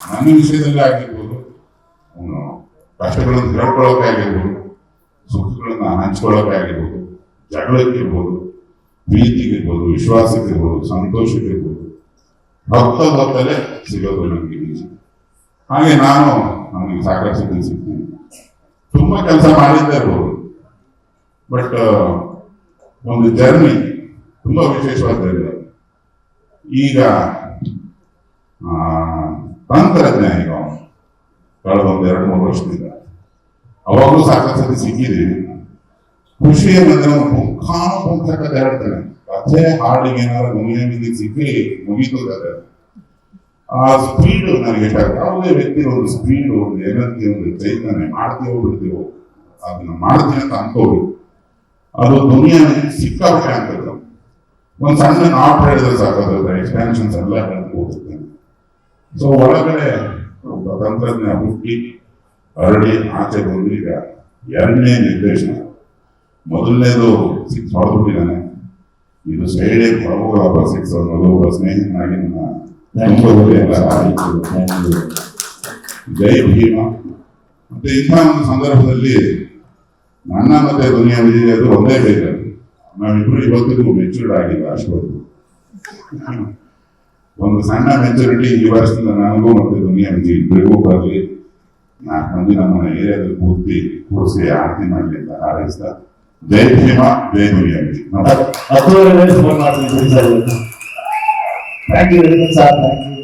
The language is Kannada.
ನನ್ನ ವಿಷಯದಲ್ಲಿ ಆಗಿರ್ಬೋದು, ಅವನು ಕಷ್ಟಗಳನ್ನು ಹೇಳ್ಕೊಳ್ಳೋಕೆ ಆಗಿರ್ಬೋದು, ಸುಖಗಳನ್ನ ಹಂಚ್ಕೊಳ್ಳೋಕೆ ಆಗಿರ್ಬೋದು, ಜಗಳಕ್ಕಿರ್ಬೋದು, ಪ್ರೀತಿಗಿರ್ಬೋದು, ವಿಶ್ವಾಸಕ್ಕಿರ್ಬೋದು, ಸಂತೋಷಕ್ಕಿರ್ಬೋದು, ಭಕ್ತ ಭಕ್ತಲೇ ಸಿಗೋದು ನನಗೆ ನಿಜ ಹಾಗೆ ನಾನು ನನಗೆ ಸಾಕಷ್ಟು ಸಿಗ್ತೀನಿ ತುಂಬಾ ಕೆಲಸ ಮಾಡಿದ್ದೇ ಇರ್ಬೋದು. ಬಟ್ ಒಂದು ಜರ್ನಿ ತುಂಬ ವಿಶೇಷವಾದ ಈಗ ಆ, ತಂತ್ರಜ್ಞಾನ ಈಗ. ಕಳೆದ ಒಂದು ಎರಡು ಮೂರು ವರ್ಷದಿಂದ ಅವಾಗಲೂ ಸಾಕಷ್ಟು ಸತಿ ಸಿಕ್ಕಿದ್ದೀವಿ ಖುಷಿ ಅನ್ನೋದ್ರೆ ಅವನು ಮುಖಾನುಮುಖ ಹೇಳ್ತಾನೆ ಕಥೆ ಹಾಡಿಗೆ ಏನಾದ್ರು ದುನಿಯಾವಿಗೆ ಸಿಕ್ಕಿ ಮುಗಿತು ಕಥೆ. ಆ ಸ್ಪೀಡ್ ನನಗೆ ಇಷ್ಟ. ಯಾವುದೇ ವ್ಯಕ್ತಿ ಒಂದು ಸ್ಪೀಡ್ ಒಂದು ಎನರ್ಜಿ ಒಂದು ಚೈತನ್ಯ ಮಾಡ್ತೀವೋ ಬಿಡ್ತೀವೋ ಅದನ್ನ ಮಾಡ್ತೀನಿ ಅಂತ ಅನ್ಕೋಬೇಕು. ಅದು ದುನಿಯಾನೇ ಸಿಕ್ಕಾಪಟ್ಟೆ ಅಂತ ಒಂದು ಸಣ್ಣ ನಾಟ್ ಹೇಳಿದ್ರೆ ಸಾಕು ಅದ್ರ ಎಕ್ಸ್ಪ್ಯಾನ್ಷನ್ಸ್ ಎಲ್ಲ ಹೋಗುತ್ತೆ ಸೊ ಒಳಗಡೆ ತಂತ್ರಜ್ಞ ಹುಟ್ಟಿ ಹರಡಿ ಆಚೆ ಬಂದು ಈಗ ಎರಡನೇ ನಿರ್ದೇಶನ. ಮೊದಲನೇದು ಸಿಕ್ಸ್ ಹೊಡೆದ್ಬಿಟ್ಟಿದ್ದಾನೆ. ಇದು ಸೈಡೇ ಪ್ರಭುಗಳ ಸಿಕ್ಸ್ ಅನ್ನೋದು ಒಬ್ಬ ಸ್ನೇಹಿತನಾಗಿ ನನ್ನ ಜೈ ಭೀಮ. ಮತ್ತೆ ಇಂಥ ಒಂದು ಸಂದರ್ಭದಲ್ಲಿ ನನ್ನ ಮತ್ತೆ ದುನಿಯಾ ವಿಜಯ ಅದು ಒಂದೇ ಬೇಕಾದ್ರೆ ನಾವಿಬ್ರು ಇವತ್ತಿಗೂ ಮೆಚೂರ್ಡ್ ಆಗಿಲ್ಲ ಅಷ್ಟೊಂದು ಒಂದು ಸಣ್ಣ ಮೆಚುರಿಟಿ ಈ ವರ್ಷದಿಂದ ನನಗೂ ಮತ್ತೆ ದುನಿಯಾ ವಿಜಯ್ ಇಬ್ಬರಿಗೂ ಬರಲಿ. ನಾಲ್ಕು ಮಂದಿ ನಮ್ಮ ಏರಿಯಾದಲ್ಲಿ ಪೂರ್ತಿ ಕೂರಿಸಿ ಆರತಿ ಮಾಡಲಿ ಅಂತ ಹಾರೈಸ್ತಾ ಜೈ ಭೀಮ, ಜೈ ದುನಿಯಾ ವಿಜಯ್ ನಮಸ್ಕಾರ ಹತ್ತುವರೆ sir. Thank you sir thank you